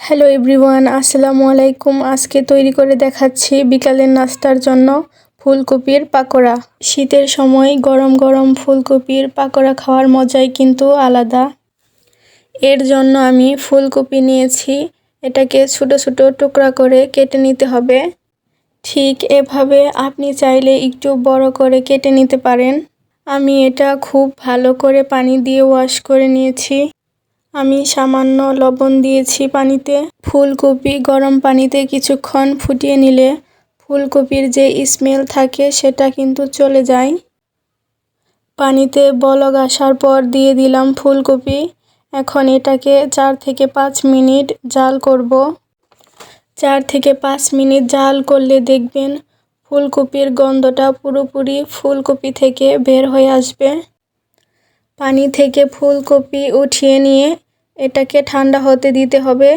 Hello everyone আসসালামু আলাইকুম আজকে তৈরি করে দেখাচ্ছি বিকালের নাস্তার জন্য ফুলকপির পাকোড়া। শীতের সময় গরম গরম ফুলকপির পাকোড়া খাওয়ার মজাই কিন্তু আলাদা। এর জন্য আমি ফুলকপি নিয়েছি। এটাকে ছোটো ছোটো টুকরা করে কেটে নিতে হবে। ঠিক এভাবে আপনি চাইলে একটু বড় করে কেটে নিতে পারেন। আমি এটা খুব ভালো করে পানি দিয়ে ওয়াশ করে নিয়েছি। আমি সামান্য লবণ দিয়েছি পানিতে। ফুলকপি গরম পানিতে কিছুক্ষণ ফুটিয়ে নিলে ফুলকপির যে স্মেল থাকে সেটা কিন্তু চলে যায়। পানিতে বলক আসার পর দিয়ে দিলাম ফুলকপি। এখন এটাকে চার থেকে পাঁচ মিনিট জাল করব। চার থেকে পাঁচ মিনিট জাল করলে দেখবেন ফুলকপির গন্ধটা পুরোপুরি ফুলকপি থেকে বের হয়ে আসবে। পানি থেকে ফুলকপি উঠিয়ে নিয়ে এটাকে ঠান্ডা হতে দিতে হবে।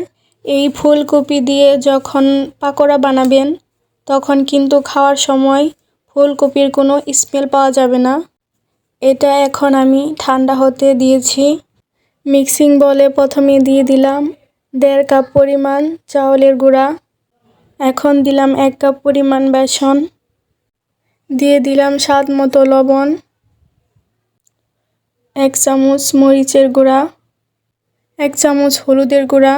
এই ফুলকপি দিয়ে যখন পাকোড়া বানাবেন, তখন কিন্তু খাওয়ার সময় ফুলকপির কোনো স্মেল পাওয়া যাবে না। এটা এখন আমি ঠান্ডা হতে দিয়েছি। মিক্সিং বলে প্রথমে দিয়ে দিলাম দেড় কাপ পরিমাণ চাউলের গুঁড়া। এখন দিলাম এক কাপ পরিমাণ বেসন। দিয়ে দিলাম স্বাদ মতো লবণ। এক চামচ মরিচের গুঁড়া। এক চামচ হলুদের গুঁড়া,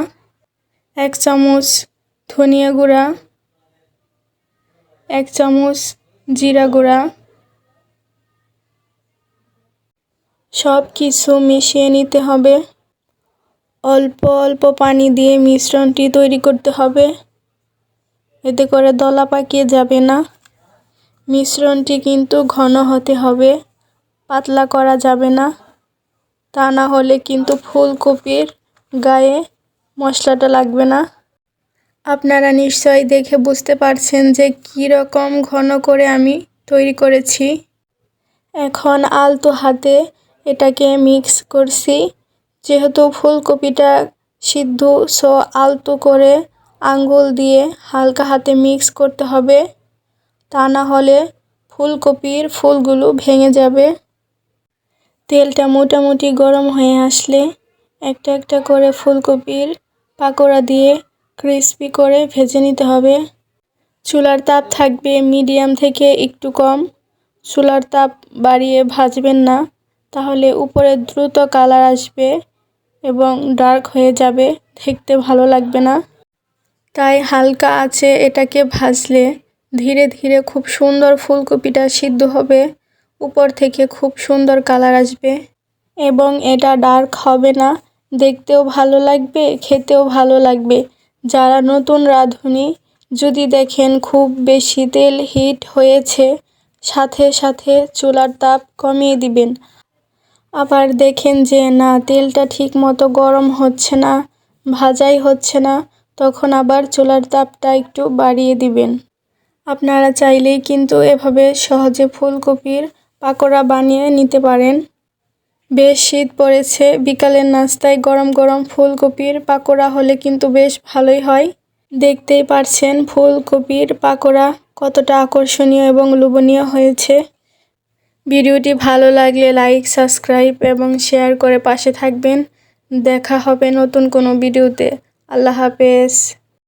এক চামচ ধনিয়া গুঁড়া, এক চামচ জিরা গুঁড়া। সব কিছু মিশিয়ে নিতে হবে। অল্প অল্প পানি দিয়ে মিশ্রণটি তৈরি করতে হবে। এতে করে দলা পাকিয়ে যাবে না। মিশ্রণটি কিন্তু ঘন হতে হবে, পাতলা করা যাবে না। তা না হলে কিন্তু ফুলকপির গায়ে মশলাটা লাগবে না। আপনারা নিশ্চয়ই দেখে বুঝতে পারছেন যে কী রকম ঘন করে আমি তৈরি করেছি। এখন আলতো হাতে এটাকে মিক্স করছি। যেহেতু ফুলকপিটা সিদ্ধ, সো আলতো করে আঙ্গুল দিয়ে হালকা হাতে মিক্স করতে হবে। তা না হলে ফুলকপির ফুলগুলো ভেঙে যাবে। তেলটা মোটামুটি গরম হয়ে আসলে একটা একটা করে ফুলকপির পাকোড়া দিয়ে ক্রিস্পি করে ভেজে নিতে হবে। চুলার তাপ থাকবে মিডিয়াম থেকে একটু কম। চুলার তাপ বাড়িয়ে ভাজবেন না, তাহলে উপরে দ্রুত কালার আসবে এবং ডার্ক হয়ে যাবে, দেখতে ভালো লাগবে না। তাই হালকা আছে এটাকে ভাজলে ধীরে ধীরে খুব সুন্দর ফুলকপিটা সিদ্ধ হবে। উপর থেকে খুব সুন্দর কালার আসবে। এবং এটা ডার্ক হবে না। দেখতেও ভালো লাগবে, খেতেও ভালো লাগবে। যারা নতুন রাঁধুনি, যদি দেখেন খুব বেশি তেল হিট হয়েছে, সাথে সাথে চুলার তাপ কমিয়ে দিবেন। আবার দেখেন যে, না, তেলটা ঠিক মতো গরম হচ্ছে না, ভাজাই হচ্ছে না, তখন আবার চুলার তাপটা একটু বাড়িয়ে দিবেন। আপনারা চাইলেই কিন্তু এভাবে সহজে ফুলকপির পাকোড়া বানিয়ে নিতে পারেন। বেশ শীত পড়েছে, বিকালের নাস্তায় গরম গরম ফুলকপির পাকোড়া হলে কিন্তু বেশ ভালোই হয়। দেখতেই পারছেন ফুলকপির পাকোড়া কতটা আকর্ষণীয় এবং লোভনীয় হয়েছে। ভিডিওটি ভালো লাগলে লাইক, সাবস্ক্রাইব এবং শেয়ার করে পাশে থাকবেন। দেখা হবে নতুন কোনো ভিডিওতে। আল্লাহ হাফেজ।